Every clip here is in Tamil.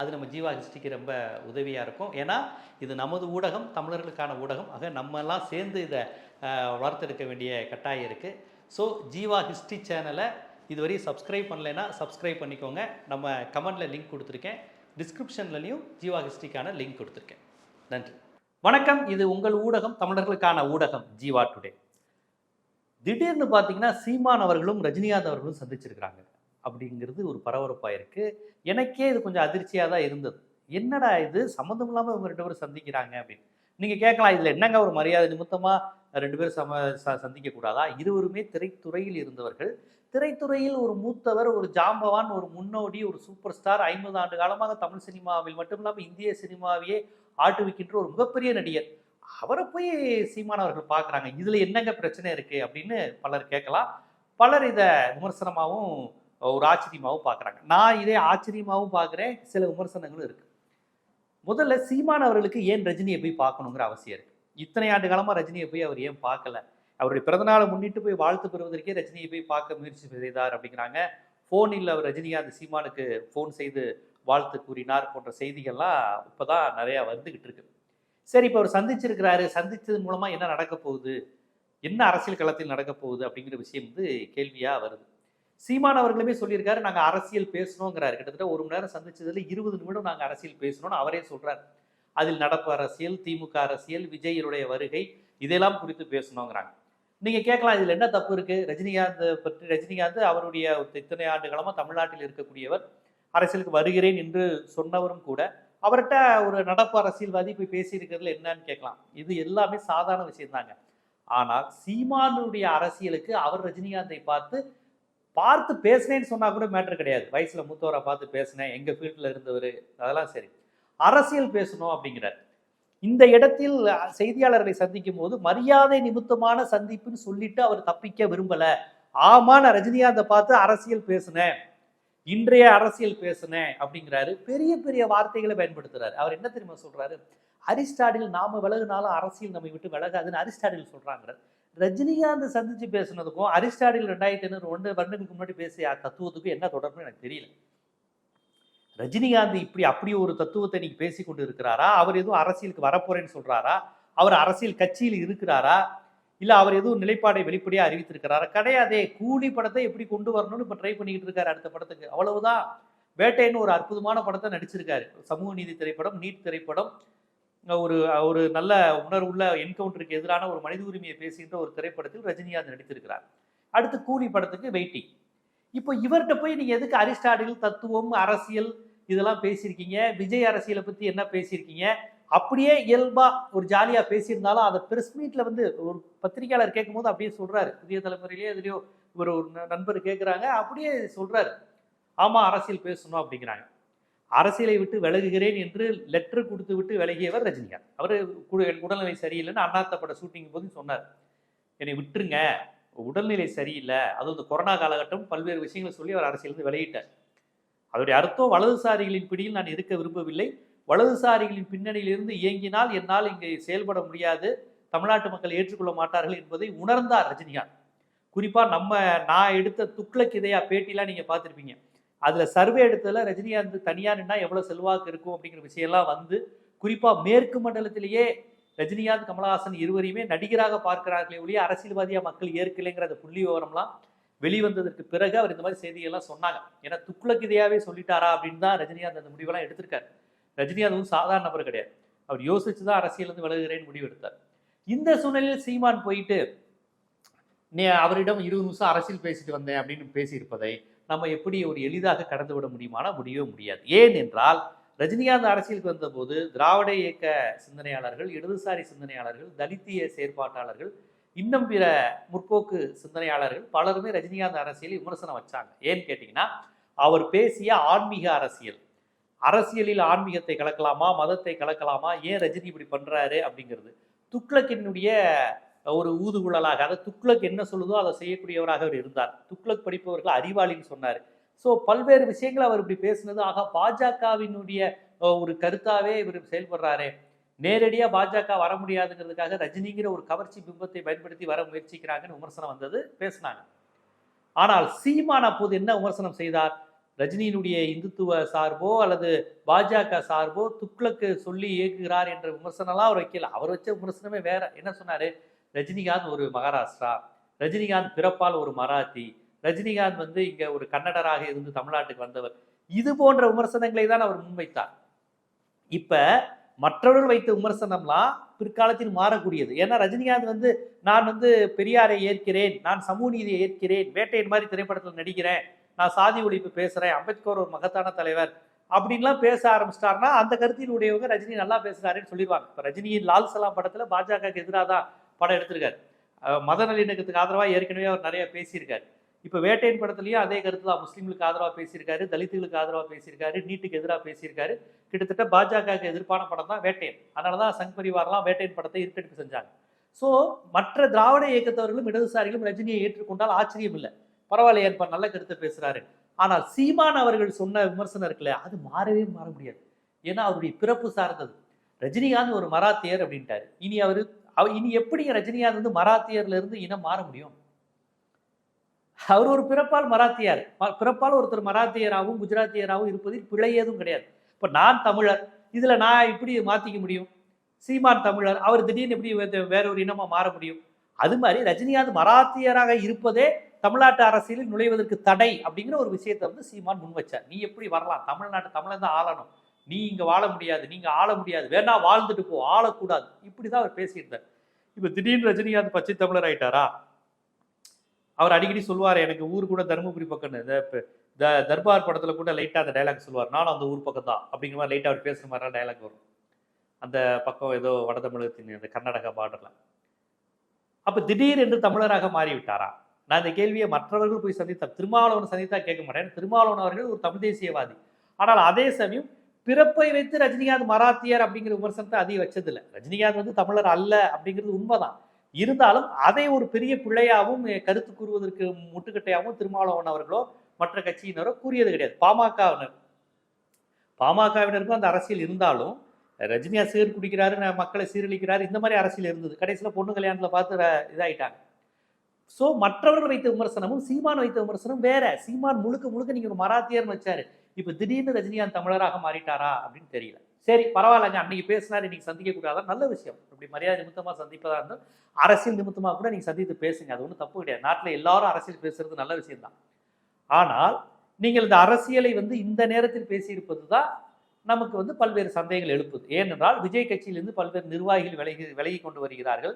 அது நம்ம ஜீவா ஹிஸ்ட்ரிக்கு ரொம்ப உதவியாக இருக்கும். ஏன்னா இது நமது ஊடகம் தமிழர்களுக்கான ஊடகம். ஆக நம்ம எல்லாம் சேர்ந்து இதை வளர்த்தெடுக்க வேண்டிய கட்டாயம் இருக்குது ஸோ ஜீவா ஹிஸ்ட்ரி சேனலை இதுவரையும் சப்ஸ்கிரைப் பண்ணலைன்னா சப்ஸ்கிரைப் பண்ணிக்கோங்க. நம்ம கமெண்டில் லிங்க் கொடுத்துருக்கேன். டிஸ்கிரிப்ஷன்லையும் ஜீவா ஹிஸ்ட்ரிக்கான லிங்க் கொடுத்துருக்கேன். நன்றி. வணக்கம். இது உங்கள் ஊடகம் தமிழர்களுக்கான ஊடகம் ஜீவா டுடே. திடீர்னு பார்த்தீங்கன்னா சீமான் அவர்களும் ரஜினிகாந்த் அவர்களும் சந்திச்சிருக்கிறாங்க. அப்படிங்கிறது ஒரு பரபரப்பாக இருக்குது எனக்கே இது கொஞ்சம் அதிர்ச்சியாக தான் இருந்தது. என்னடா இது? சம்மந்தம் இல்லாமல் இவங்க ரெண்டு பேரும் சந்திக்கிறாங்க அப்படின்னு. நீங்கள் கேட்கலாம் இதில் என்னங்க ஒரு மரியாதை நிமித்தமாக ரெண்டு பேரும் சம ச சந்திக்கக்கூடாதா? இருவருமே திரைத்துறையில் இருந்தவர்கள். திரைத்துறையில் ஒரு மூத்தவர் ஒரு ஜாம்பவான் ஒரு முன்னோடி ஒரு சூப்பர் ஸ்டார் ஐம்பது ஆண்டு காலமாக தமிழ் சினிமாவில் மட்டும் இல்லாமல் இந்திய சினிமாவையே ஆட்டுவிக்கின்ற ஒரு மிகப்பெரிய நடிகர். அவரை போய் சீமானவர்கள் பார்க்குறாங்க. இதில் என்னங்க பிரச்சனை இருக்குது அப்படின்னு பலர் கேட்கலாம். பலர் இதை விமர்சனமாகவும் ஒரு ஆச்சரியமாகவும் பார்க்குறாங்க. நான் இதே ஆச்சரியமாகவும் பார்க்குறேன். சில விமர்சனங்களும் இருக்குது முதல்ல சீமான் அவர்களுக்கு ஏன் ரஜினியை போய் பார்க்கணுங்கிற அவசியம் இருக்குது இத்தனை ஆண்டு காலமாக ரஜினியை போய் அவர் ஏன் பார்க்கல? அவருடைய பிறந்தநாளை முன்னிட்டு போய் வாழ்த்து பெறுவதற்கே ரஜினியை போய் பார்க்க முயற்சி செய்தார் அப்படிங்கிறாங்க. ஃபோனில் அவர் ரஜினிகாந்த் சீமானுக்கு ஃபோன் செய்து வாழ்த்து கூறினார் போன்ற செய்திகள்லாம் இப்போ தான் நிறையா வந்துக்கிட்டு இருக்கு. சரி இப்போ அவர் சந்திச்சிருக்கிறாரு. சந்தித்தது மூலமாக என்ன நடக்க போகுது? என்ன அரசியல் களத்தில் நடக்க போகுது அப்படிங்கிற விஷயம் வந்து கேள்வியாக வருது. சீமான் அவர்களுமே சொல்லியிருக்காரு நாங்கள் அரசியல் பேசணுங்கிறாரு. கிட்டத்தட்ட ஒரு மணி நேரம் சந்திச்சதுல இருபது நிமிடம் நாங்கள் அரசியல் பேசணும்னு அவரே சொல்றாரு. அதில் நடப்பு அரசியல் திமுக அரசியல் விஜயனுடைய வருகை இதெல்லாம் குறித்து பேசணுங்கிறாங்க. நீங்க கேட்கலாம் இதுல என்ன தப்பு இருக்கு? ரஜினிகாந்த் பற்றி ரஜினிகாந்த் அவருடைய இத்தனை ஆண்டுகளமா தமிழ்நாட்டில் இருக்கக்கூடியவர். அரசியலுக்கு வருகிறேன் என்று சொன்னவரும் கூட அவர்கிட்ட ஒரு நடப்பு அரசியல்வாதி போய் பேசியிருக்கிறதுல என்னன்னு கேட்கலாம். இது எல்லாமே சாதாரண விஷயம் தாங்க ஆனால் சீமானுடைய அரசியலுக்கு அவர் ரஜினிகாந்தை பார்த்து பார்த்து பேசினேன்னு சொன்னால் கூட மேட்டர் கிடையாது. வயசில் மூத்தவரை பார்த்து பேசினேன் எங்கள் ஃபீல்டில் இருந்தவர் அதெல்லாம் சரி. அரசியல் பேசணும் அப்படிங்கிறார். இந்த இடத்தில் செய்தியாளர்களை சந்திக்கும் போது மரியாதை நிமித்தமான சந்திப்புன்னு சொல்லிட்டு அவர் தப்பிக்க விரும்பலை. ஆமா நான் ரஜினிகாந்தை பார்த்து அரசியல் பேசினேன். இன்றைய அரசியல் பேசினேன் அப்படிங்கிறாரு. பெரிய பெரிய வார்த்தைகளை பயன்படுத்துறாரு. அவர் என்ன தெரியுமா சொல்றாரு? அரிஸ்டாடில் நாம விலகுனாலும் அரசியல் நம்மை விட்டு விலகாதுன்னு அரிஸ்டாடில் சொல்றாங்கிறார். ரஜினிகாந்த் சந்திச்சு பேசுனதுக்கும் அரிஸ்டாடில் ரெண்டாயிரத்தி ஐநூறு ஒன்று வருடங்களுக்கு முன்னாடி பேசிய தத்துவத்துக்கும் என்ன தொடர்பு எனக்கு தெரியல. ரஜினிகாந்த் இப்படி அப்படி ஒரு தத்துவத்தை நீங்க பேசி கொண்டு இருக்கிறாரா அவர் எதுவும் அரசியலுக்கு வரப்போறேன்னு சொல்றாரா? அவர் அரசியல் கட்சியில் இருக்கிறாரா? இல்ல அவர் எதுவும் நிலைப்பாடை வெளிப்படையாக அறிவித்திருக்கிறாரா? கிடையாதே கூலி படத்தை எப்படி கொண்டு வரணும்னு இப்ப ட்ரை பண்ணிக்கிட்டு இருக்காரு அடுத்த படத்துக்கு. அவ்வளவுதான். வேட்டைன்னு ஒரு அற்புதமான படத்தை நடிச்சிருக்காரு. சமூக நீதி திரைப்படம் நீட் திரைப்படம் ஒரு ஒரு நல்ல உணர்வுள்ள என்கவுண்டருக்கு எதிரான ஒரு மனித உரிமையை பேசுகின்ற ஒரு திரைப்படத்தில் ரஜினிகாந்த் நடித்திருக்கிறார். அடுத்து கூலி படத்துக்கு வெயிட்டிங். இப்போ இவர்கிட்ட போய் நீங்கள் எதுக்கு அரிஸ்டாட்டில் தத்துவம் அரசியல் இதெல்லாம் பேசியிருக்கீங்க? விஜய் அரசியலை பற்றி என்ன பேசியிருக்கீங்க? அப்படியே இயல்பா ஒரு ஜாலியா பேசியிருந்தாலும் அதை பிரஸ் மீட்ல வந்து ஒரு பத்திரிகையாளர் கேட்கும்போது அப்படியே சொல்றாரு. புதிய தலைமுறையிலேயே எதுலையோ ஒரு ஒரு ந- நண்பர் கேட்குறாங்க. அப்படியே சொல்றாரு. ஆமா அரசியல் பேசணும் அப்படிங்கிறாங்க. அரசியலை விட்டு விலகுகிறேன் என்று லெட்டர் கொடுத்து விட்டு விலகியவர் ரஜினிகாந்த். அவர் உடல்நிலை சரியில்லைன்னு அண்ணாத்த பட ஷூட்டிங் போது சொன்னார். என்னை விட்டுருங்க உடல்நிலை சரியில்லை. அதுவும் இந்த கொரோனா காலகட்டம் பல்வேறு விஷயங்களை சொல்லி அவர் அரசியலிருந்து விலகிட்டார் அதோடைய அர்த்தம் வலதுசாரிகளின் பிடியில் நான் இருக்க விரும்பவில்லை. வலதுசாரிகளின் பின்னணியிலிருந்து இயங்கினால் என்னால் இங்கே செயல்பட முடியாது. தமிழ்நாட்டு மக்கள் ஏற்றுக்கொள்ள மாட்டார்கள் என்பதை உணர்ந்தார் ரஜினிகாந்த். குறிப்பாக நம்ம நான் எடுத்த துக்ளக் இதயா பேட்டிலாம் நீங்கள் பார்த்துருப்பீங்க. அதில் சர்வே எடுத்ததில் ரஜினிகாந்த் தனியாக நின்னா எவ்வளோ செல்வாக்கு இருக்கும் அப்படிங்கிற விஷயம்லாம் வந்து குறிப்பாக மேற்கு மண்டலத்திலேயே ரஜினிகாந்த் கமலஹாசன் இருவரையுமே நடிகராக பார்க்கிறார்களே ஒழிய அரசியல்வாதியாக மக்கள் ஏற்கலைங்கிற அந்த புள்ளி விவரம்லாம் வெளிவந்ததற்கு பிறகு அவர் இந்த மாதிரி செய்தியெல்லாம் சொன்னாங்க. ஏன்னா துக்ளக் சொல்லிட்டாரா அப்படின்னு தான் ரஜினிகாந்த் அந்த முடிவெல்லாம் எடுத்திருக்காரு. ரஜினிகாந்த் வந்து சாதாரண நபர் கிடையாது. அவர் யோசிச்சு தான் அரசியலேருந்து விலகுகிறேன்னு முடிவு எடுத்தார் இந்த சூழ்நிலையில் சீமான் போயிட்டு நீ அவரிடம் இருபது நிமிஷம் அரசியல் பேசிட்டு வந்தேன் அப்படின்னு பேசியிருப்பதை நம்ம எப்படி ஒரு எளிதாக கடந்து விட முடியுமானா முடியவே முடியாது. ஏன் என்றால் ரஜினிகாந்த் அரசியலுக்கு வந்தபோது திராவிட இயக்க சிந்தனையாளர்கள் இடதுசாரி சிந்தனையாளர்கள் தலித்திய செயற்பாட்டாளர்கள் இன்னும் பிற முற்போக்கு சிந்தனையாளர்கள் பலருமே ரஜினிகாந்த் அரசியல் விமர்சனம் வச்சாங்க. ஏன்னு கேட்டிங்கன்னா அவர் பேசிய ஆன்மீக அரசியல். அரசியலில் ஆன்மீகத்தை கலக்கலாமா மதத்தை கலக்கலாமா ஏன் ரஜினி இப்படி பண்ணுறாரு அப்படிங்கிறது. துக்ளக்கினுடைய ஒரு ஊதுகுழலாக அதை துக்ளக் என்ன சொல்லுதோ அதை செய்யக்கூடியவராக அவர் இருந்தார். துக்ளக் படிப்பவர்கள் அறிவாளின்னு சொன்னார். ஸோ பல்வேறு விஷயங்களை அவர் இப்படி பேசினது. ஆக பாஜகவினுடைய ஒரு கருத்தாவே இவர் செயல்படுறாரு. நேரடியாக பாஜக வர முடியாதுங்கிறதுக்காக ரஜினிங்கிற ஒரு கவர்ச்சி பிம்பத்தை பயன்படுத்தி வர முயற்சிக்கிறாங்கன்னு விமர்சனம் வந்தது பேசினாங்க. ஆனால் சீமான் அப்போது என்ன விமர்சனம் செய்தார்? ரஜினியினுடைய இந்துத்துவ சார்போ அல்லது பாஜக சார்போ துக்ளக்கு சொல்லி இயக்குகிறார் என்ற விமர்சனம்லாம் அவர் வைக்கல. அவர் வச்ச விமர்சனமே வேற. என்ன சொன்னாரு? ரஜினிகாந்த் ஒரு மகாராஷ்டிரா ரஜினிகாந்த் பிறப்பால் ஒரு மராத்தி ரஜினிகாந்த் வந்து இங்கே ஒரு கன்னடராக இருந்து தமிழ்நாட்டுக்கு வந்தவர். இது போன்ற விமர்சனங்களை தான் அவர் முன்வைத்தார். இப்போ மற்றவர்கள் வைத்த விமர்சனம்லாம் பிற்காலத்தில் மாறக்கூடியது. ஏன்னா ரஜினிகாந்த் வந்து நான் வந்து பெரியாரை ஏற்கிறேன் நான் சமூக நீதியை ஏற்கிறேன் வேட்டையின் மாதிரி திரைப்படத்தில் நடிக்கிறேன் நான் சாதி ஒழிப்பு பேசுகிறேன் அம்பேத்கர் ஒரு மகத்தான தலைவர் அப்படின்லாம் பேச ஆரம்பிச்சிட்டாருன்னா அந்த கருத்தில் உடையவங்க ரஜினி நல்லா பேசுகிறாருன்னு சொல்லிடுவாங்க. இப்போ ரஜினியின் லால் சலாம் படத்தில் பாஜகவுக்கு எதிராக தான் படம் எடுத்திருக்காரு. மத நல்லிணக்கத்துக்கு ஆதரவாக ஏற்கனவே அவர் நிறைய பேசியிருக்கார். இப்போ வேட்டையின் படத்துலையும் அதே கருத்து தான். முஸ்லீம்களுக்கு ஆதரவாக பேசியிருக்காரு தலித்துகளுக்கு ஆதரவாக பேசியிருக்காரு நீட்டுக்கு எதிராக பேசியிருக்காரு. கிட்டத்தட்ட பாஜகவுக்கு எதிர்ப்பான படம் தான் வேட்டையன். அதனால தான் சங் பரிவாரெலாம் வேட்டையின் படத்தை இருட்டெடுப்பு செஞ்சாங்க. ஸோ மற்ற திராவிட இயக்கத்தவர்களும் இடதுசாரிகளும் ரஜினியை ஏற்றுக்கொண்டால் ஆச்சரியம் இல்லை. பரவாயில்ல ஏற்பா நல்ல கருத்தை பேசுகிறாரு ஆனால் சீமான் அவர்கள் சொன்ன விமர்சனம் இருக்குல்ல அது மாறவே மாற முடியாது. ஏன்னா அவருடைய பிறப்பு சார்ந்தது. ரஜினிகாந்த் ஒரு மராத்தியர் அப்படின்ட்டாரு. இனி அவர் அவ இனி எப்படி ரஜினிகாந்த் வந்து மராத்தியர்ல இருந்து இனம் மாற முடியும்? அவர் ஒரு பிறப்பால் மராத்தியார். பிறப்பால் ஒருத்தர் மராத்தியராகவும் குஜராத்தியராகவும் இருப்பதில் பிழை ஏதும் கிடையாது. இப்ப நான் தமிழர். இதுல நான் இப்படி மாத்திக்க முடியும்? சீமான் தமிழர். அவர் திடீர்னு எப்படி வேற ஒரு இனமா மாற முடியும்? அது மாதிரி ரஜினிகாந்த் மராத்தியராக இருப்பதே தமிழ்நாட்டு அரசியலில் நுழைவதற்கு தடை அப்படிங்கிற ஒரு விஷயத்தை வந்து சீமான் முன் வச்சார். நீ எப்படி வரலாம்? தமிழ்நாட்டு தமிழன் தான் ஆளணும். நீ இங்கே வாழ முடியாது நீங்கள் ஆள முடியாது வேணா வாழ்ந்துட்டு போ ஆளக்கூடாது. இப்படி தான் அவர் பேசியிருந்தார். இப்போ திடீர்னு ரஜினிகாந்த் பச்சை தமிழர் ஆயிட்டாரா? அவர் அடிக்கடி சொல்லுவார் எனக்கு ஊர் கூட தருமபுரி பக்கம் இந்த த தர்பார் படத்தில் கூட லைட்டாக அந்த டைலாக் சொல்லுவார். நானும் அந்த ஊர் பக்கம் தான் அப்படிங்கிற மாதிரி லைட்டாக அவர் பேசுகிற மாதிரி டைலாக் வரும். அந்த பக்கம் ஏதோ வட தமிழகத்தின் அந்த கர்நாடகா பார்டரில் அப்போ திடீர் என்று தமிழராக மாறிவிட்டாரா? நான் இந்த கேள்வியை மற்றவர்கள் போய் சந்தித்தா திருமாவளவன் சந்தித்தா கேட்க மாட்டேன். திருமாவளவன் அவர்கள் ஒரு தமிழ் தேசியவாதி. ஆனால் அதே சமயம் பிறப்பை வைத்து ரஜினிகாந்த் மராத்தியர் அப்படிங்கிற விமர்சனத்தை அதிக வச்சதில்லை. ரஜினிகாந்த் வந்து தமிழர் அல்ல அப்படிங்கிறது உண்மைதான். இருந்தாலும் அதை ஒரு பெரிய பிள்ளையாகவும் கருத்து கூறுவதற்கு முட்டுக்கட்டையாகவும் திருமாவளவன் அவர்களோ மற்ற கட்சியினரோ கூறியது கிடையாது. பாமகவினர். பாமகவினருக்கும் அந்த அரசியல் இருந்தாலும் ரஜினியா சீர் குடிக்கிறாரு மக்களை சீரழிக்கிறாரு இந்த மாதிரி அரசியல் இருந்தது. கடைசியில் பொண்ணு கல்யாணத்தில் பார்த்து இதாயிட்டாங்க. ஸோ மற்றவர்கள் வைத்த விமர்சனமும் சீமான் வைத்த விமர்சனம் வேற. சீமான் முழுக்க முழுக்க நீங்க ஒரு மராத்தியர்னு வச்சாரு. இப்போ திடீர்னு ரஜினிகாந்த் தமிழராக மாறிட்டாரா அப்படின்னு தெரியல. சரி பரவாயில்லங்க அன்னைக்கு பேசினார் இன்னைக்கு சந்திக்க கூடாதா நல்ல விஷயம். இப்படி மரியாதை நிமித்தமாக சந்திப்பதாக இருந்தால் அரசியல் நிமித்தமாக கூட நீங்கள் சந்தித்து பேசுங்க. அது ஒன்றும் தப்பு கிடையாது. நாட்டில் எல்லாரும் அரசியல் பேசுறது நல்ல விஷயம்தான். ஆனால் நீங்கள் இந்த அரசியலை வந்து இந்த நேரத்தில் பேசியிருப்பது தான் நமக்கு வந்து பல்வேறு சந்தேகங்கள் எழுப்புது. ஏனென்றால் விஜய் கட்சியிலிருந்து பல்வேறு நிர்வாகிகள் விலகி விலகி கொண்டு வருகிறார்கள்.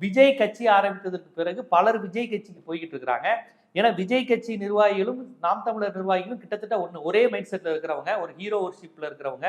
விஜய் கட்சி ஆரம்பித்ததற்கு பிறகு பலர் விஜய் கட்சிக்கு போய்கிட்டு இருக்கிறாங்க. ஏன்னா விஜய் கட்சி நிர்வாகிகளும் நாம் தமிழர் நிர்வாகிகளும் கிட்டத்தட்ட ஒன்று ஒரே மைண்ட் செட்டில் இருக்கிறவங்க ஒரு ஹீரோ ஒர்ஷிப்பில் இருக்கிறவங்க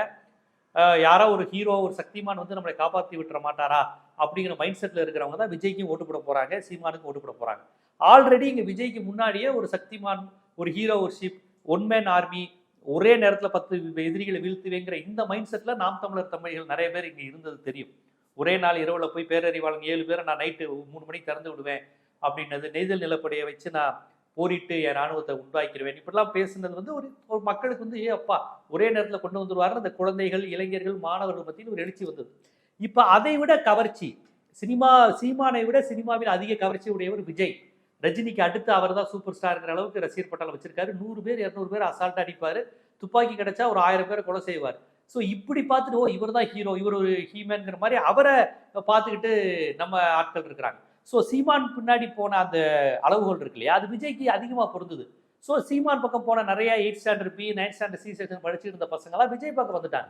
யாரோ ஒரு ஹீரோ ஒரு சக்திமான் வந்து நம்மளை காப்பாற்றி விட்டுற மாட்டாரா அப்படிங்கிற மைண்ட் செட்டில் இருக்கிறவங்க தான் விஜய்க்கும் ஓட்டு போட போகிறாங்க சீமானுக்கும் ஓட்டு போட போகிறாங்க ஆல்ரெடி இங்கே விஜய்க்கு முன்னாடியே ஒரு சக்திமான் ஒரு hero worship one man army ஒரே நேரத்தில் பத்து எதிரிகளை வீழ்த்துவேங்கிற இந்த மைண்ட் செட்டில் நாம் தமிழர் தமிழிகள் நிறைய பேர் இங்கே இருந்தது தெரியும். ஒரே நாள் இரவில் போய் பேரறிவாளன் ஏழு பேரை நான் நைட்டு மூணு மணிக்கு திறந்து விடுவேன் அப்படின்னது நெய்தல் நிலப்படையை வச்சு நான் போரிட்டு என் ராணுவத்தை உண்டாக்கிடுவேன் இப்படிலாம் பேசுனது வந்து ஒரு ஒரு மக்களுக்கு வந்து ஏ அப்பா ஒரே நேரத்தில் கொண்டு வந்துருவாரு அந்த குழந்தைகள் இளைஞர்கள் மாணவர்கள் மத்தியில் ஒரு எழுச்சி வந்தது. இப்போ அதை விட கவர்ச்சி சினிமா சீமானை விட சினிமாவில் அதிக கவர்ச்சி உடையவர் விஜய். ரஜினிக்கு அடுத்து அவர் தான் சூப்பர் ஸ்டார்ங்கிற அளவுக்கு ரசிகர் பட்டாளம் வச்சிருக்காரு. நூறு பேர் இரநூறு பேர் அசால்ட் அடிப்பார். துப்பாக்கி கிடைச்சா ஒரு ஆயிரம் பேரை கொலை செய்வார். ஸோ இப்படி பார்த்துட்டு ஓ இவர் தான் ஹீரோ இவர் ஒரு ஹீமேனுங்கிற மாதிரி அவரை பார்த்துக்கிட்டு நம்ம ஆட்கள் இருக்கிறாங்க. ஸோ சீமான் பின்னாடி போன அந்த அளவுகள் இருக்கு இல்லையா? அது விஜய்க்கு அதிகமாக பொருந்தது. ஸோ சீமான் பக்கம் போன நிறைய eight standard B ninth standard C section படிச்சுட்டு இருந்த பசங்களாம் விஜய் பக்கம் வந்துட்டாங்க.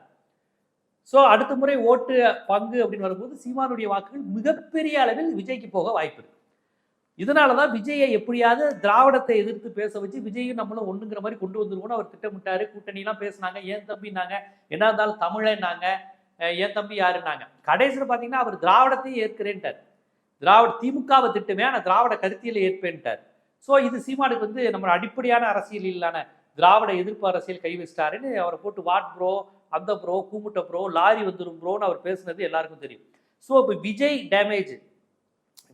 ஸோ அடுத்த முறை ஓட்டு பங்கு அப்படின்னு வரும்போது சீமானுடைய வாக்குகள் மிகப்பெரிய அளவில் விஜய்க்கு போக வாய்ப்பு இருக்கு. இதனால தான் விஜயை எப்படியாவது திராவிடத்தை எதிர்த்து பேச வச்சு விஜயும் நம்மளும் ஒண்ணுங்கிற மாதிரி கொண்டு வந்துருவோம்னு அவர் திட்டமிட்டாரு. கூட்டணிலாம் பேசுனாங்க. ஏன் தம்பினாங்க என்ன இருந்தாலும் தமிழன்னாங்க. ஏன் தம்பி யாருன்னாங்க? கடைசியில் பார்த்தீங்கன்னா அவர் திராவிடத்தையும் ஏற்கிறேன்ட்டார். திராவிட திமுகவை திட்டமே ஆனால் திராவிட கருத்தியலை ஏற்பேன்ட்டார். ஸோ இது சீமானுக்கு வந்து நம்ம அடிப்படையான அரசியலிலான திராவிட எதிர்ப்பு அரசியல் கை வச்சிட்டாருன்னு அவரை போட்டு வாட் ப்ரோ அந்த ப்ரோ கூமுட்ட ப்ரோ லாரி வந்துடும் ப்ரோன்னு அவர் பேசுனது எல்லாருக்கும் தெரியும். ஸோ இப்போ விஜய் டேமேஜ்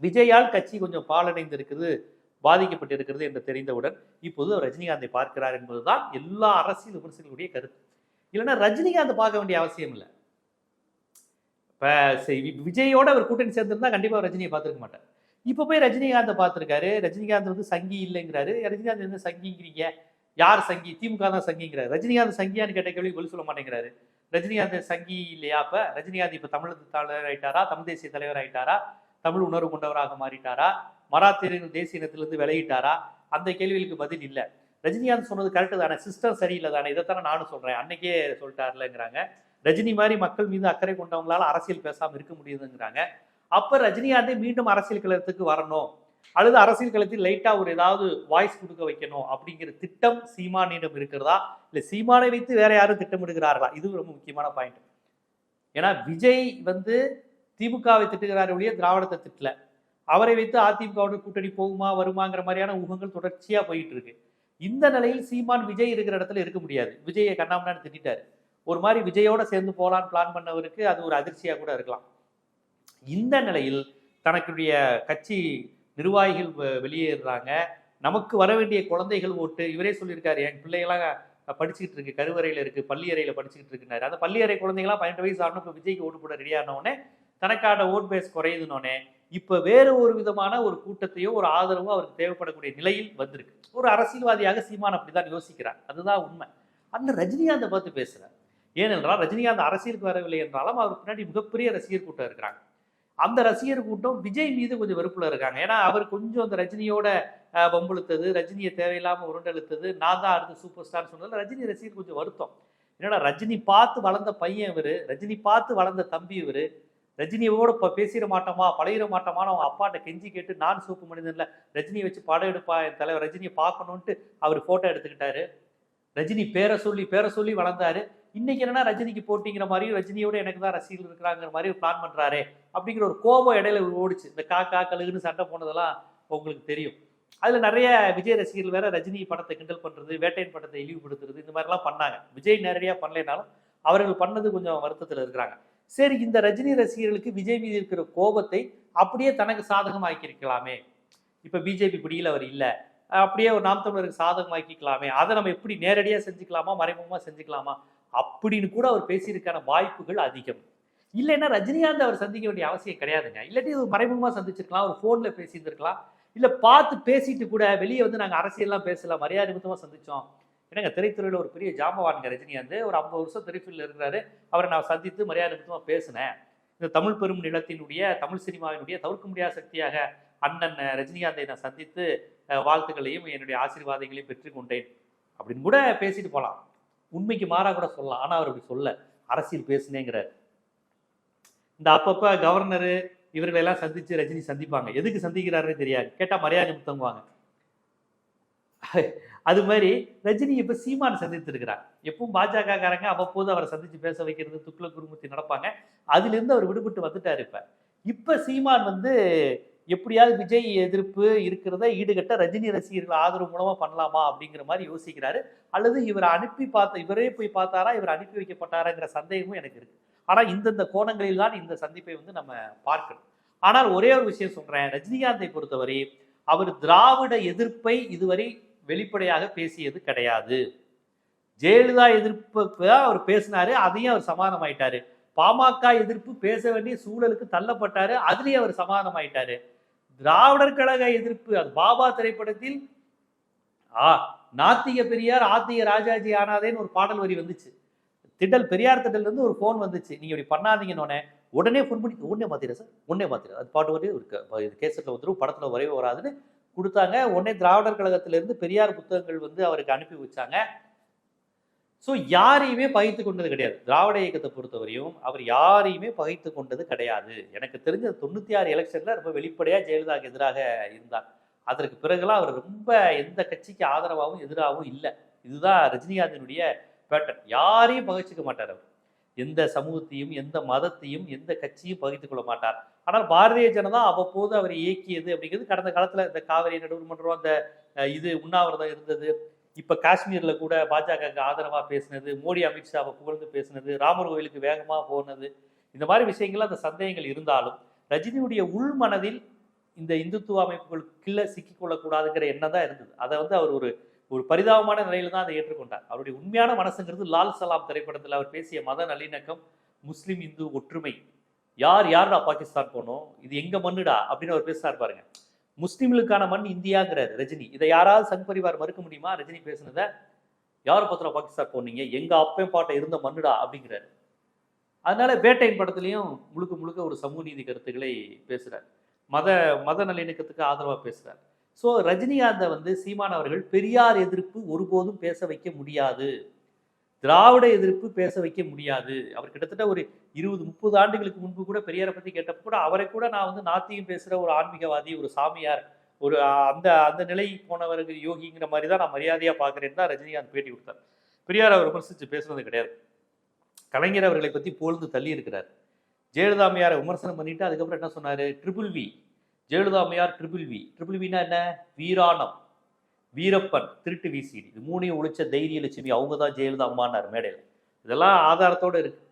விஜயால் கட்சி கொஞ்சம் பாலடைந்து இருக்குது பாதிக்கப்பட்டிருக்கிறது என்று தெரிந்தவுடன் இப்போது ரஜினிகாந்தை பார்க்கிறார் என்பதுதான் எல்லா அரசியல் விமர்சகர்களுடைய கருத்து. இல்லைன்னா ரஜினிகாந்த் பார்க்க வேண்டிய அவசியம் இல்லை. இப்போ விஜயோட அவர் கூட்டணி சேர்ந்திருந்தா கண்டிப்பாக ரஜினியை பார்த்துருக்க மாட்டேன் இப்போ போய் ரஜினிகாந்தை பார்த்துருக்காரு. ரஜினிகாந்த் வந்து சங்கி இல்லைங்கிறாரு. ரஜினிகாந்த் என்ன சங்கிங்கிறீங்க? யார் சங்கி? திமுக தான் சங்கிங்கிறாரு. ரஜினிகாந்த் சங்கியான்னு கேட்ட கேள்வி பதில் சொல்ல மாட்டேங்கிறாரு. ரஜினிகாந்த் சங்கி இல்லையா அப்ப? ரஜினிகாந்த் இப்போ தமிழ் தலைவர் ஆயிட்டாரா? தமிழ் தேசிய தலைவர் ஆயிட்டாரா? தமிழ் உணர்வு கொண்டவராக மாறிட்டாரா? மராத்தியரின் தேசிய இனத்திலிருந்து விலகிட்டாரா அந்த கேள்விகளுக்கு பதில் இல்லை. ரஜினிகாந்த் சொன்னது கரெக்டு தானே? சிஸ்டம் சரியில்லை தானே? இதைத்தானே நானும் சொல்கிறேன் அன்னைக்கே சொல்லிட்டார்லங்கிறாங்க. ரஜினி மாதிரி மக்கள் மீது அக்கறை கொண்டவங்களால அரசியல் பேசாமல் இருக்க முடியுதுங்கிறாங்க. அப்ப ரஜினிகாந்தே மீண்டும் அரசியல் களத்துக்கு வரணும். அல்லது அரசியல் களத்தில் லைட்டா ஒரு ஏதாவது வாய்ஸ் கொடுக்க வைக்கணும் அப்படிங்கிற திட்டம் சீமானிடம் இருக்கிறதா? இல்ல சீமானை வைத்து வேற யாரும் திட்டமிடுகிறார்களா? இது ரொம்ப முக்கியமான பாயிண்ட் ஏன்னா விஜய் வந்து திமுகவை திட்டுகிறார் ஒழிய திராவிடத்தை திட்டல. அவரை வைத்து அதிமுகவுடன் கூட்டணி போகுமா வருமாங்கிற மாதிரியான ஊகங்கள் தொடர்ச்சியா போயிட்டு இருக்கு. இந்த நிலையில் சீமான் விஜய் இருக்கிற இடத்துல இருக்க முடியாது. விஜயை கண்ணாமண்ணான்னு திட்டாரு ஒரு மாதிரி விஜயோட சேர்ந்து போகலான்னு பிளான் பண்ணவருக்கு அது ஒரு அதிர்ச்சியாக கூட இருக்கலாம். இந்த நிலையில் தனக்குடைய கட்சி நிர்வாகிகள் வெளியேறுறாங்க. நமக்கு வர வேண்டிய குழந்தைகள் ஓட்டு இவரே சொல்லியிருக்காரு என் பிள்ளைகளாக படிச்சுக்கிட்டு இருக்கு கருவறையில் இருக்கு பள்ளியறையில் படிச்சுக்கிட்டு இருக்குனாரு அந்த பள்ளியறை குழந்தைங்களாம் பன்னெண்டு வயசு ஆகணும் இப்போ விஜய்க்கு ஓட்டு போட ரெடியானோடனே தனக்கான ஓட் பேஸ் குறையுதுனோடனே இப்போ வேறு ஒரு விதமான ஒரு கூட்டத்தையோ ஒரு ஆதரவோ அவருக்கு தேவைப்படக்கூடிய நிலையில் வந்திருக்கு. ஒரு அரசியல்வாதியாக சீமான் அப்படிதான் யோசிக்கிறார். அதுதான் உண்மை. அந்த ரஜினிகாந்தை பார்த்து பேசுகிறார் ஏனென்றால் ரஜினிகாந்த் அரசியலுக்கு வரவில்லை என்றாலும் அவர் பின்னாடி மிகப்பெரிய ரசிகர் கூட்டம் இருக்கிறாங்க. அந்த ரசிகர் கூட்டம் விஜய் மீது கொஞ்சம் வெறுப்புல இருக்காங்க. ஏன்னா அவர் கொஞ்சம் அந்த ரஜினியோட அஹ், ரஜினியை தேவையில்லாமல் உருண்டெழுத்தது நான் தான் அடுத்து சூப்பர் ஸ்டார் சொன்னதில் ரஜினி ரசிகர் கொஞ்சம் வருத்தம். என்னடா ரஜினி பார்த்து வளர்ந்த பையன் இவர் ரஜினி பார்த்து வளர்ந்த தம்பி இவர் ரஜினியோட இப்போ பேசிட மாட்டோமா பழகிட மாட்டோமான்னு அவங்க அப்பாட்ட கெஞ்சி கேட்டு நான் சூப்பு மனிதன்ல ரஜினியை வச்சு படம் எடுப்பா என் தலைவர் ரஜினியை பார்க்கணுன்ட்டு அவர் ஃபோட்டோ எடுத்துக்கிட்டாரு. ரஜினி பேரை சொல்லி பேரை சொல்லி வளர்ந்தாரு. இன்னைக்கு என்னன்னா ரஜினிக்கு போட்டிங்கிற மாதிரி ரஜினியோட எனக்கு தான் ரசிகர்கள் இருக்கிறாங்கிற மாதிரி பிளான் பண்ணுறாரு அப்படிங்கிற ஒரு கோபம் இடையில ஓடிச்சு. இந்த காக்கா கழுகுன்னு சண்டை போனதெல்லாம் உங்களுக்கு தெரியும். அதுல நிறைய விஜய் ரசிகர்கள் வேற ரஜினி படத்தை கிண்டல் பண்றது வேட்டையின் படத்தை இழிவுபடுத்துறது இந்த மாதிரிலாம் பண்ணாங்க. விஜய் நேரடியாக பண்ணலைனாலும் அவர்கள் பண்ணது கொஞ்சம் வருத்தத்தில் இருக்கிறாங்க. சரி இந்த ரஜினி ரசிகர்களுக்கு விஜய் மீது இருக்கிற கோபத்தை அப்படியே தனக்கு சாதகமாக்கியிருக்கலாமே. இப்ப பிஜேபி பிடியில் அவர் இல்லை. அப்படியே ஒரு நாம் தமிழருக்கு சாதகமாக்கிக்கலாமே. அதை நம்ம எப்படி நேரடியாக செஞ்சுக்கலாமா மறைமுகமாக செஞ்சுக்கலாமா? அப்படின்னு கூட அவர் பேசியிருக்கான வாய்ப்புகள் அதிகம். இல்லைன்னா ரஜினிகாந்த் அவர் சந்திக்க வேண்டிய அவசியம் கிடையாதுங்க. இல்லாட்டி ஒரு மறைமுகமாக சந்திச்சிருக்கலாம் ஒரு ஃபோனில் பேசியிருந்திருக்கலாம். இல்லை பார்த்து பேசிட்டு கூட வெளியே வந்து நாங்கள் அரசியல்லாம் பேசலாம் மரியாதை நிமித்தமாக சந்திச்சோம். என்னங்க திரைத்துறையில் ஒரு பெரிய ஜாம்பவானுங்க ரஜினிகாந்த். ஒரு ஐம்பது வருஷம் திரைத்துறையில் இருக்கிறாரு அவரை நான் சந்தித்து மரியாதை முத்தமாக பேசினேன். இந்த தமிழ் பெரும் நிலத்தினுடைய தமிழ் சினிமாவினுடைய தவிர்க்க முடியாத சக்தியாக அண்ணன் ரஜினிகாந்தை நான் சந்தித்து வாழ்த்துக்களையும் என்னுடைய ஆசீர்வாதங்களையும் பெற்றுக்கொண்டேன். அப்படின்னு கூட பேசிட்டு போகலாம் உண்மைக்கு மாறாக கூட சொல்லலாம். ஆனால் அவர் அப்படி சொல்ல. அரசியல் பேசுனேங்கிறார் இந்த அப்பப்போ கவர்னரு இவர்களெல்லாம் எல்லாம் ரஜினி சந்திப்பாங்க. எதுக்கு சந்திக்கிறாருன்னு தெரியாது. கேட்டால் மரியாதை முத்தங்குவாங்க அது மாதிரி ரஜினி இப்போ சீமான் சந்தித்துருக்கிறார் எப்பவும் பாஜகக்காரங்க அவ்வப்போது அவரை சந்தித்து பேச வைக்கிறது துக்ள குருமூர்த்தி நடப்பாங்க. அதுலேருந்து அவர் விடுபட்டு வந்துட்டாரு இப்போ. இப்போ சீமான் வந்து எப்படியாவது விஜய் எதிர்ப்பு இருக்கிறத ஈடுகட்ட ரஜினி ரசிகர்கள் ஆதரவு மூலமா பண்ணலாமா அப்படிங்கிற மாதிரி யோசிக்கிறாரு. அல்லது இவரை அனுப்பி பார்த்த இவரே போய் பார்த்தாரா இவர் அனுப்பி வைக்கப்பட்டாராங்கிற சந்தேகமும் எனக்கு இருக்கு. ஆனா இந்தந்த கோணங்களில் தான் இந்த சந்திப்பை வந்து நம்ம பார்க்கணும். ஆனால் ஒரே ஒரு விஷயம் சொல்றேன். ரஜினிகாந்தை பொறுத்தவரை அவர் திராவிட எதிர்ப்பை இதுவரை வெளிப்படையாக பேசியது கிடையாது. ஜெயலலிதா எதிர்ப்பு அவர் பேசினாரு. அதையும் அவர் சமாதானமாயிட்டாரு. பாமக எதிர்ப்பு பேச வேண்டிய சூழலுக்கு தள்ளப்பட்டாரு. அதுலயும் அவர் சமாதானமாயிட்டாரு. திராவிடர் கழக எதிர்ப்பு. அது பாபா திரைப்படத்தில் ஆ நாத்திக பெரியார் ஆத்திக ராஜாஜி ஆனாதேன்னு ஒரு பாடல் வரி வந்துச்சு. திடல் பெரியார் திடல்ல இருந்து ஒரு ஃபோன் வந்துச்சு. நீங்க இப்படி பண்ணாதீங்கன்னு உடனே ஃபோன் பண்ணி உடனே மாத்திர சார் உடனே மாத்திர. அது பாட்டு வரையும் இருக்கு இது கேசட்ல வந்துடும் படத்துல வரவே வராதுன்னு கொடுத்தாங்க. உடனே திராவிடர் கழகத்திலிருந்து பெரியார் புத்தகங்கள் வந்து அவருக்கு அனுப்பி வச்சாங்க. ஸோ யாரையுமே பகைத்து கொண்டது கிடையாது. திராவிட இயக்கத்தை பொறுத்தவரையும் அவர் யாரையுமே பகைத்து கொண்டது கிடையாது. எனக்கு தெரிஞ்ச தொண்ணூற்றி ஆறு எலெக்ஷனில் ரொம்ப வெளிப்படையாக ஜெயலலிதாவுக்கு எதிராக இருந்தார். அதற்கு பிறகுலாம் அவர் ரொம்ப எந்த கட்சிக்கு ஆதரவாகவும் எதிராகவும் இல்லை. இதுதான் ரஜினிகாந்தினுடைய பேட்டர்ன் யாரையும் பகைச்சிக்க மாட்டார் அவர். எந்த சமூகத்தையும் எந்த மதத்தையும் எந்த கட்சியும் பகிர்ந்து கொள்ள மாட்டார். ஆனால் பாரதிய ஜனதா அவ்வப்போது அவர் இயக்கியது அப்படிங்கிறது கடந்த காலத்தில் இந்த காவிரி நடுவர்மன்றம் அந்த இது உண்ணாவிரதம் இருந்தது. இப்போ காஷ்மீரில் கூட பாஜகவுக்கு ஆதரவாக பேசினது மோடி அமித்ஷாவை புகழ்ந்து பேசினது ராமர் கோயிலுக்கு வேகமாக போனது இந்த மாதிரி விஷயங்கள் அந்த சந்தேகங்கள் இருந்தாலும் ரஜினியுடைய உள் மனதில் இந்த இந்துத்துவ அமைப்புகளுக்குள்ள சிக்கிக்கொள்ளக்கூடாதுங்கிற எண்ணம் தான் இருந்தது. அதை வந்து அவர் ஒரு ஒரு பரிதாபமான நிலையில தான் அதை ஏற்றுக்கொண்டார். அவருடைய உண்மையான மனசுங்கிறது லால் சலாம் திரைப்படத்தில் அவர் பேசிய மத நல்லிணக்கம் முஸ்லீம் இந்து ஒற்றுமை யார் யாருடா பாகிஸ்தான் போனோம் இது எங்க மண்ணுடா அப்படின்னு அவர் பேசினார் பாருங்க. முஸ்லீம்களுக்கான மண் இந்தியாங்கிறார் ரஜினி. இதை யாராவது சங் பரிவார் மறுக்க முடியுமா? ரஜினி பேசுனதை யார் பத்திரம் பாகிஸ்தான் போனீங்க எங்க அப்பையும் பாட்டை இருந்த மண்ணுடா? அப்படிங்கிறாரு. அதனால வேட்டையின் படத்துலையும் முழுக்க முழுக்க ஒரு சமூக நீதி கருத்துக்களை பேசுறார். மத மத நல்லிணக்கத்துக்கு ஆதரவாக பேசுறார். ஸோ ரஜினிகாந்தை வந்து சீமான் அவர்கள் பெரியார் எதிர்ப்பு ஒருபோதும் பேச வைக்க முடியாது. திராவிட எதிர்ப்பு பேச வைக்க முடியாது. அவர் கிட்டத்தட்ட ஒரு இருபது முப்பது ஆண்டுகளுக்கு முன்பு கூட பெரியாரை பற்றி கேட்டப்ப கூட அவரை கூட நான் வந்து நாத்தியம் பேசுகிற ஒரு ஆன்மீகவாதி ஒரு சாமியார் ஒரு அந்த அந்த நிலை போனவர்கள் யோகிங்கிற மாதிரி தான் நான் மரியாதையாக பார்க்குறேன்னு தான் ரஜினிகாந்த் பேட்டி கொடுத்தார். பெரியார் அவர் விமர்சித்து பேசுனது கிடையாது. கலைஞர் அவர்களை பற்றி புகழ்ந்து தள்ளி இருக்கிறார். ஜெயலலிதாமையாரை விமர்சனம் பண்ணிட்டு அதுக்கப்புறம் என்ன சொன்னார்? ட்ரிபிள் வி ஜெயலலிதாமையார் ட்ரிபிள் வி ட்ரிபிள் வினா என்ன? வீராணம். வீரப்பன் திருட்டு விசிடி. இது மூணையும் ஒழிச்ச தைரிய லட்சுமி அவங்க தான் ஜெயலலிதா அம்மானார் மேடையில். இதெல்லாம் ஆதாரத்தோட இருக்கு.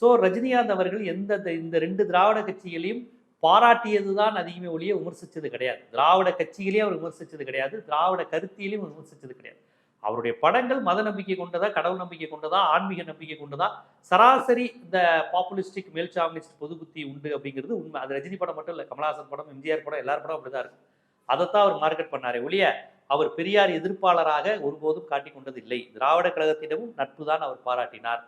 ஸோ ரஜினிகாந்த் அவர்கள் எந்த த- இந்த ரெண்டு திராவிட கட்சிகளையும் பாராட்டியது தான் அதிகமே ஒழிய விமர்சித்தது கிடையாது. திராவிட கட்சிகளையும் அவர் விமர்சித்தது கிடையாது. திராவிட கருத்தியிலையும் அவர் கிடையாது. அவருடைய படங்கள் மத நம்பிக்கை கொண்டதா கடவுள் நம்பிக்கை கொண்டதா ஆன்மீக நம்பிக்கை கொண்டதா சராசரி இந்த பாப்புலிஸ்டிக் மேல்சாமினிஸ்ட் பொது புத்தி உண்டு அப்படிங்கிறது உண்மை. அது ரஜினி படம் மட்டும் இல்லை கமலஹாசன் படம் எம்ஜிஆர் படம் எல்லார் படம் அப்படிதான் இருக்கும் அதைத்தான் அவர் மார்க்கெட் பண்ணாரே ஒழிய அவர் பெரியார் எதிர்ப்பாளராக ஒருபோதும் காட்டிக் கொண்டதில்லை. திராவிட கழகத்திடமும் நட்பு தான் அவர் பாராட்டினார்.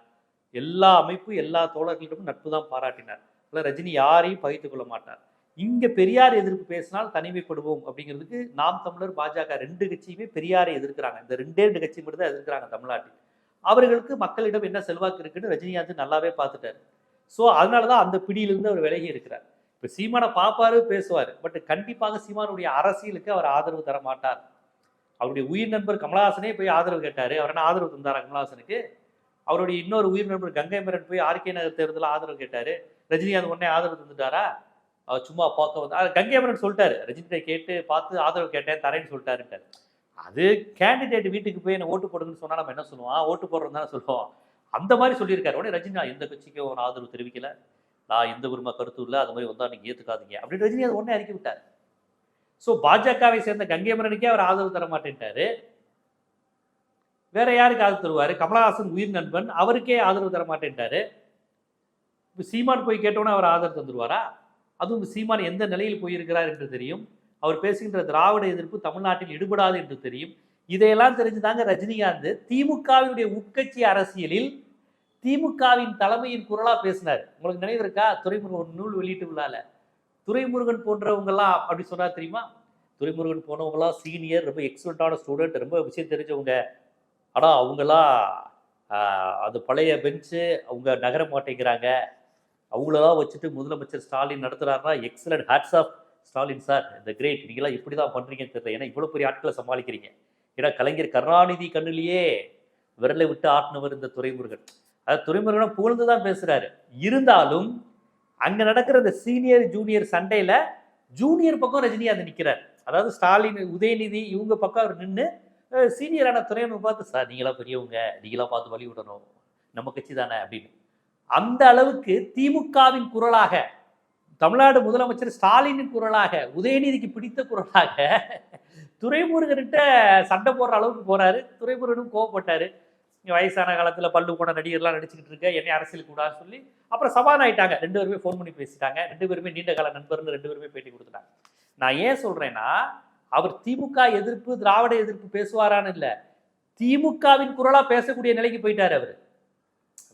எல்லா அமைப்பு எல்லா தோழர்களிடமும் நட்பு தான் பாராட்டினார். இல்லை ரஜினி யாரையும் பகிர்ந்து கொள்ள மாட்டார். இங்க பெரியார் எதிர்ப்பு பேசினால் தனிமைப்படுவோம் அப்படிங்கிறதுக்கு நாம் தமிழர் பாஜக ரெண்டு கட்சியுமே பெரியாரை எதிர்க்கிறாங்க. இந்த ரெண்டே ரெண்டு கட்சி மட்டும் தான் எதிர்க்கிறாங்க தமிழ்நாட்டில். அவர்களுக்கு மக்களிடம் என்ன செல்வாக்கு இருக்குன்னு ரஜினிகாந்த் நல்லாவே பார்த்துட்டாரு. ஸோ அதனால தான் அந்த பிடியிலிருந்து அவர் விலகி இருக்கிறார். இப்போ சீமானை பார்ப்பாரு பேசுவார். பட் கண்டிப்பாக சீமானுடைய அரசியலுக்கு அவர் ஆதரவு தர மாட்டார். அவருடைய உயிர் நண்பர் கமலஹாசனே போய் ஆதரவு கேட்டார். அவர் என்ன ஆதரவு தந்தாரா கமலஹாசனுக்கு? அவருடைய இன்னொரு உயிர் நண்பர் கங்கை மரன் போய் ஆர்கே நகர் தேர்தலில் ஆதரவு கேட்டார். ரஜினிகாந்த் உடனே ஆதரவு தந்துட்டாரா? அவர் சும்மா பார்க்க வந்து கங்கை மரன் சொல்லிட்டாரு. ரஜினிகிட்ட கேட்டு பார்த்து ஆதரவு கேட்டேன் தரேன்னு சொல்லிட்டாருட்டார் அது கேண்டிடேட் வீட்டுக்கு போய் என்ன ஓட்டு போடுங்கன்னு சொன்னால் நம்ம என்ன சொல்லுவோம்? ஓட்டு போடுறோம் தானே சொல்லுவோம். அந்த மாதிரி சொல்லியிருக்காரு. உடனே ரஜினா எந்த கட்சிக்கும் ஒரு ஆதரவு தெரிவிக்கல. நான் எந்த விரும்ப கருத்து இல்லை. அது மாதிரி வந்தால் நீங்கள் ஏற்றுக்காதீங்க அப்படின்னு ரஜினி அதை உடனே அறிக்கை விட்டார். ஸோ பாஜகவை சேர்ந்த கங்கை மரனுக்கே அவர் ஆதரவு தர மாட்டேன்ட்டாரு. வேற யாருக்கு ஆதரவு தருவார்? கமலஹாசன் உயிர் நண்பன் அவருக்கே ஆதரவு தர மாட்டேன்ட்டாரு. இப்போ சீமான் போய் கேட்டோன்னே அவர் ஆதரவு தந்துருவாரா? அதுவும் சீமான் எந்த நிலையில் போயிருக்கிறார் என்று தெரியும். அவர் பேசுகின்ற திராவிட எதிர்ப்பு தமிழ்நாட்டில் ஈடுபடாது என்று தெரியும். இதையெல்லாம் தெரிஞ்சுதாங்க ரஜினிகாந்த் திமுகவினுடைய உட்கட்சி அரசியலில் திமுகவின் தலைமையின் குரலாக பேசினார். உங்களுக்கு நினைவு இருக்கா? துரைமுருகன் நூல் வெளியிட்டு விழால. துரைமுருகன் போன்றவங்கெல்லாம் அப்படி சொன்னா தெரியுமா? துரைமுருகன் போனவங்களாம் சீனியர் ரொம்ப எக்ஸலண்ட்டான ஸ்டூடெண்ட் ரொம்ப விஷயம் தெரிஞ்சவங்க. ஆனால் அவங்களாம் அது பழைய பெஞ்சு அவங்க நகர மாட்டேங்கிறாங்க. அவங்களெல்லாம் வச்சுட்டு முதலமைச்சர் Stalin நடத்துறாருன்னா excellent hats off Stalin sir இந்த கிரேட் நீங்களாம் இப்படி தான் பண்ணுறீங்கன்னு தெரியல. ஏன்னா இவ்வளோ பெரிய ஆட்களை சமாளிக்கிறீங்க. ஏன்னா கலைஞர் கருணாநிதி கண்ணிலேயே விரலை விட்டு ஆட்டினவர் இந்த துறைமுருகன் அதாவது துறைமுருகனை புகழ்ந்து தான் பேசுகிறாரு இருந்தாலும் அங்கே நடக்கிற இந்த சீனியர் ஜூனியர் சண்டையில் ஜூனியர் பக்கம் ரஜினிகாந்த் நிற்கிறார் அதாவது ஸ்டாலின் உதயநிதி இவங்க பக்கம் அவர் நின்று சீனியரான துறையனுக்கு பார்த்து சார் நீங்களாம் பெரியவங்க. நீங்களாம் பார்த்து வழி விடணும். நம்ம கட்சி தானே அப்படின்னு. அந்த அளவுக்கு திமுகவின் குரலாக தமிழ்நாடு முதலமைச்சர் ஸ்டாலினின் குரலாக உதயநிதிக்கு பிடித்த குரலாக துரைமுருகன்கிட்ட சண்டை போடுற அளவுக்கு போறாரு. துரைமுருகனும் கோவப்பட்டாரு. வயசான காலத்தில் பல்லு போன நடிகர்லாம் நடிச்சுக்கிட்டு இருக்க என்னை அரசியல் கூடாதுன்னு சொல்லி அப்புறம் சபான் ஆயிட்டாங்க ரெண்டு பேருமே ஃபோன் பண்ணி பேசிட்டாங்க. ரெண்டு பேருமே நீண்ட கால நண்பர்னு ரெண்டு பேருமே பேட்டி கொடுத்துட்டாங்க. நான் ஏன் சொல்கிறேன்னா அவர் திமுக எதிர்ப்பு திராவிட எதிர்ப்பு பேசுவாரான்னு இல்லை. திமுகவின் குரலாக பேசக்கூடிய நிலைக்கு போயிட்டார் அவர்.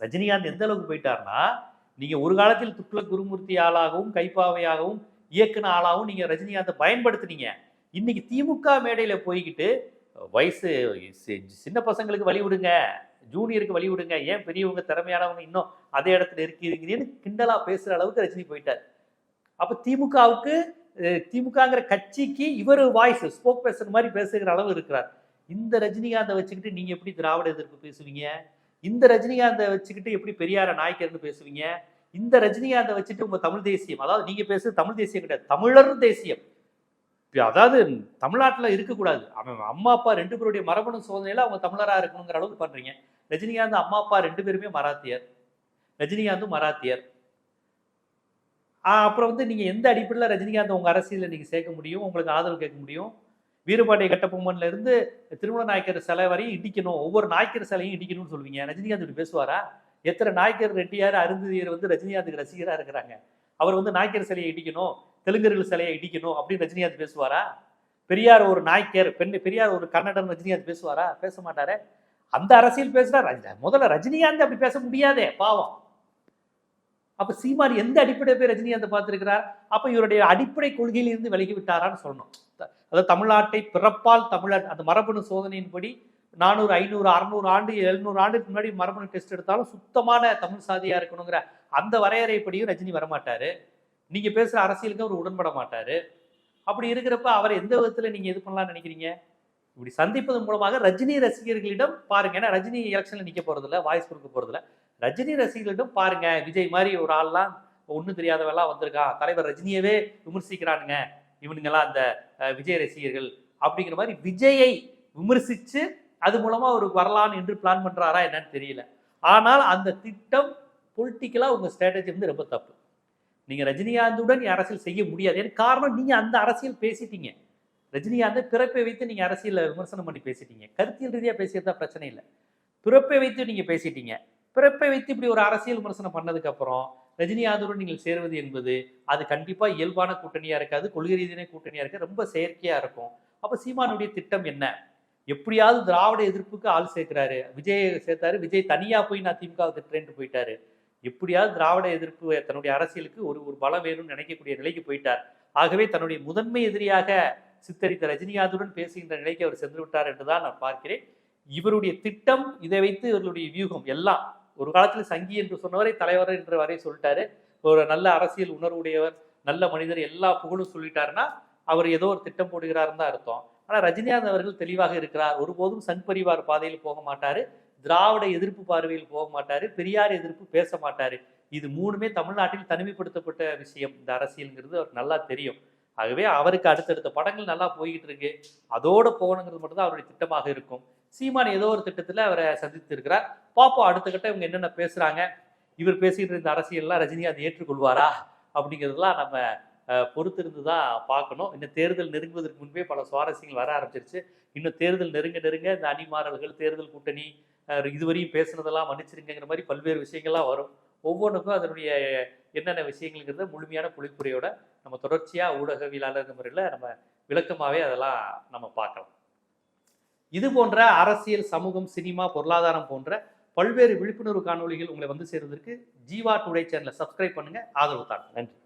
ரஜினிகாந்த் எந்த அளவுக்கு போயிட்டார்னா நீங்கள் ஒரு காலத்தில் துக்ளக் குருமூர்த்தி ஆளாகவும் கைப்பாவையாகவும் இயக்குன ஆளாகவும் நீங்கள் ரஜினிகாந்தை பயன்படுத்துனீங்க. இன்னைக்கு திமுக மேடையில் போய்கிட்டு வயசு சின்ன பசங்களுக்கு வழி விடுங்க. ஜூனியருக்கு வழி விடுங்க. ஏன் பெரியவங்க திறமையானவங்க இன்னும் அதே இடத்துல இருக்கிறீங்கன்னு கிண்டலாக பேசுகிற அளவுக்கு ரஜினி போயிட்டார். அப்போ திமுகவுக்கு திமுகங்கிற கட்சிக்கு இவர் வாய்ஸ் ஸ்போக் பேசுகிற மாதிரி பேசுகிற அளவு இருக்கிறார். இந்த ரஜினிகாந்தை வச்சுக்கிட்டு நீங்கள் எப்படி திராவிட எதிர்ப்பு பேசுவீங்க? இந்த ரஜினிகாந்தை வச்சுக்கிட்டு எப்படி பெரியார நாயக்கர்னு பேசுவீங்க? இந்த ரஜினிகாந்தை வச்சுட்டு உங்கள் தமிழ் தேசியம் அதாவது நீங்கள் பேசுறது தமிழ் தேசியம் கிடையாது தமிழர் தேசியம். அதாவது தமிழ்நாட்டில் இருக்கக்கூடாது. அவன் அம்மா அப்பா ரெண்டு பேருடைய மரபணு சோதனையில அவங்க தமிழராக இருக்கணுங்கிற அளவுக்கு பண்ணுறீங்க ரஜினிகாந்த் அம்மா அப்பா ரெண்டு பேருமே மராத்தியர். ரஜினிகாந்தும் மராத்தியர். அப்புறம் வந்து நீங்கள் எந்த அடிப்படையில் ரஜினிகாந்த் உங்கள் அரசியலில் நீங்கள் சேர்க்க முடியும்? உங்களுக்கு ஆதரவு கேட்க முடியும்? வீரபாண்டிய கட்டபொம்மன்ல இருந்து திருமண நாயக்கர் சிலை வரையும் இடிக்கணும். ஒவ்வொரு நாயக்கர் சிலையும் இடிக்கணும்னு சொல்லுவீங்க. ரஜினிகாந்த் இப்படி பேசுவாரா? எத்தனை நாயக்கர் ரெட்டியார் அருந்ததியர் வந்து ரஜினிகாந்துக்கு ரசிகராக இருக்கிறாங்க. அவர் வந்து நாயக்கர் சிலையை இடிக்கணும். தெலுங்கர்கள் சிலையை இடிக்கணும் அப்படின்னு ரஜினிகாந்த் பேசுவாரா? பெரியார் ஒரு நாய்க்கர் பெண் பெரியார் ஒரு கன்னடன் ரஜினிகாந்த் பேசுவாரா? பேச மாட்டாரே. அந்த அரசியல் பேசுனா முதல்ல ரஜினிகாந்த் அப்படி பேச முடியாதே பாவம். அப்ப சீமான் எந்த அடிப்படையை போய் ரஜினிகாந்த் பார்த்திருக்கிறார்? அப்ப இவருடைய அடிப்படை கொள்கையிலிருந்து விலகி விட்டாரான்னு சொல்லணும். அதாவது தமிழ்நாட்டை பிறப்பால் தமிழர் அந்த மரபணு சோதனையின்படி நானூறு ஐநூறு அறுநூறு ஆண்டு எழுநூறு ஆண்டுக்கு முன்னாடி மரபணு டெஸ்ட் எடுத்தாலும் சுத்தமான தமிழ் சாதியா இருக்கணுங்கிற அந்த வரையறைப்படியும் ரஜினி வரமாட்டாரு. நீங்க பேசுற அரசியலுக்கு அவர் உடன்பட மாட்டாரு அப்படி இருக்கிறப்ப அவரை எந்த விதத்துல நீங்க இது பண்ணலாம்னு நினைக்கிறீங்க? இப்படி சந்திப்பதன் மூலமாக ரஜினி ரசிகர்களிடம் பாருங்க. ஏன்னா ரஜினி எலெக்ஷன்ல நிக்க போறதில்ல வாய்ஸ் கொடுக்க போறதில்ல. ரஜினி ரசிகர்களிடம் பாருங்க. விஜய் மாதிரி ஒரு ஆள்லாம் ஒன்றும் தெரியாதவெல்லாம் வந்திருக்கான். தலைவர் ரஜினியவே விமர்சிக்கிறானுங்க. இவனுங்கெல்லாம் அந்த விஜய் ரசிகர்கள் அப்படிங்கிற மாதிரி விஜயை விமர்சிச்சு அது மூலமா அவர் வரலான்னு என்று பிளான் பண்றாரா என்னன்னு தெரியல. ஆனால் அந்த திட்டம் பொலிட்டிக்கலா உங்க ஸ்ட்ராட்டஜி வந்து ரொம்ப தப்பு. நீங்கள் ரஜினிகாந்துடன் அரசியல் செய்ய முடியாது. ஏன்னா காரணம் நீங்கள் அந்த அரசியல் பேசிட்டீங்க. ரஜினிகாந்தை பிறப்பை வைத்து நீங்கள் அரசியலில் விமர்சனம் பண்ணி பேசிட்டீங்க. கருத்தியல் ரீதியாக பேசியதா பிரச்சனை இல்லை. பிறப்பை வைத்து நீங்கள் பேசிட்டீங்க. பிறப்பை வைத்து இப்படி ஒரு அரசியல் விமர்சனம் பண்ணதுக்கப்புறம் ரஜினிகாந்துடன் நீங்கள் சேருவது என்பது அது கண்டிப்பாக இயல்பான கூட்டணியாக இருக்காது கொள்கை ரீதியான கூட்டணியாக இருக்க. ரொம்ப செயற்கையாக இருக்கும். அப்போ சீமானுடைய திட்டம் என்ன? எப்படியாவது திராவிட எதிர்ப்புக்கு ஆள் சேர்க்கிறாரு. விஜய் சேர்த்தாரு. விஜய் தனியாக போய் நான் திமுக திட்டுறேன்ட்டு போயிட்டாரு. எப்படியாவது திராவிட எதிர்ப்பு தன்னுடைய அரசியலுக்கு ஒரு ஒரு பலம் வேணும்னு நினைக்கக்கூடிய நிலைக்கு போயிட்டார். ஆகவே தன்னுடைய முதன்மை எதிரியாக சித்தரித்த ரஜினிகாந்துடன் பேசுகின்ற நிலைக்கு அவர் சென்று விட்டார் என்றுதான் நான் பார்க்கிறேன். இவருடைய திட்டம் இதை வைத்து இவர்களுடைய வியூகம் எல்லாம் ஒரு காலத்தில் சங்கி என்று சொன்னவரை தலைவர் என்று வரை சொல்லிட்டாரு. ஒரு நல்ல அரசியல் உணர்வுடையவர் நல்ல மனிதர் எல்லா புகழும் சொல்லிட்டாருன்னா அவர் ஏதோ ஒரு திட்டம் போடுகிறாருன்னு தான் அர்த்தம். ஆனால் ரஜினிகாந்த் அவர்கள் தெளிவாக இருக்கிறார். ஒருபோதும் சங் பரிவார் பாதையில் போக மாட்டார். திராவிட எதிர்ப்பு பார்வையில் போக மாட்டார் பெரியார் எதிர்ப்பு பேச மாட்டார். இது மூணுமே தமிழ்நாட்டில் தனிமைப்படுத்தப்பட்ட விஷயம். இந்த அரசியல்ங்கிறது அவருக்கு நல்லா தெரியும். ஆகவே அவருக்கு அடுத்தடுத்த படங்கள் நல்லா போய்கிட்டு இருக்கு. அதோட போகணுங்கிறது மட்டும்தான் அவருடைய திட்டமாக இருக்கும். சீமான் ஏதோ ஒரு திட்டத்தில் அவரை சந்தித்து இருக்கிறார் பார்ப்போம் அடுத்த கட்டம் இவங்க என்னென்ன பேசுகிறாங்க இவர் பேசிட்டு இருந்த அரசியல்லாம் ரஜினிகாந்த் ஏற்றுக்கொள்வாரா? அப்படிங்கிறதெல்லாம் நம்ம பொறுத்திருந்து தான் பார்க்கணும். இந்த தேர்தல் நெருங்குவதற்கு முன்பே பல சுவாரஸ்யங்கள் வர ஆரம்பிச்சிருச்சு. இன்னும் தேர்தல் நெருங்க நெருங்க இந்த அணிமாறல்கள் தேர்தல் கூட்டணி இதுவரையும் பேசுனதெல்லாம் மன்னிச்சிருங்கிற மாதிரி பல்வேறு விஷயங்கள்லாம் வரும். ஒவ்வொன்றுக்கும் அதனுடைய என்னென்ன விஷயங்கள்ங்கிறத முழுமையான பொழிப்புரையோட நம்ம தொடர்ச்சியாக ஊடகவியலாளர் முறையில் நம்ம விளக்கமாகவே அதெல்லாம் நம்ம பார்க்கலாம். இது போன்ற அரசியல் சமூகம் சினிமா பொருளாதாரம் போன்ற பல்வேறு விழிப்புணர்வு காணொளிகள் உங்களை வந்து சேர்வதற்கு ஜீவா டுடே சேனலை சப்ஸ்கிரைப் பண்ணுங்க. ஆதரவு தாங்க. நன்றி.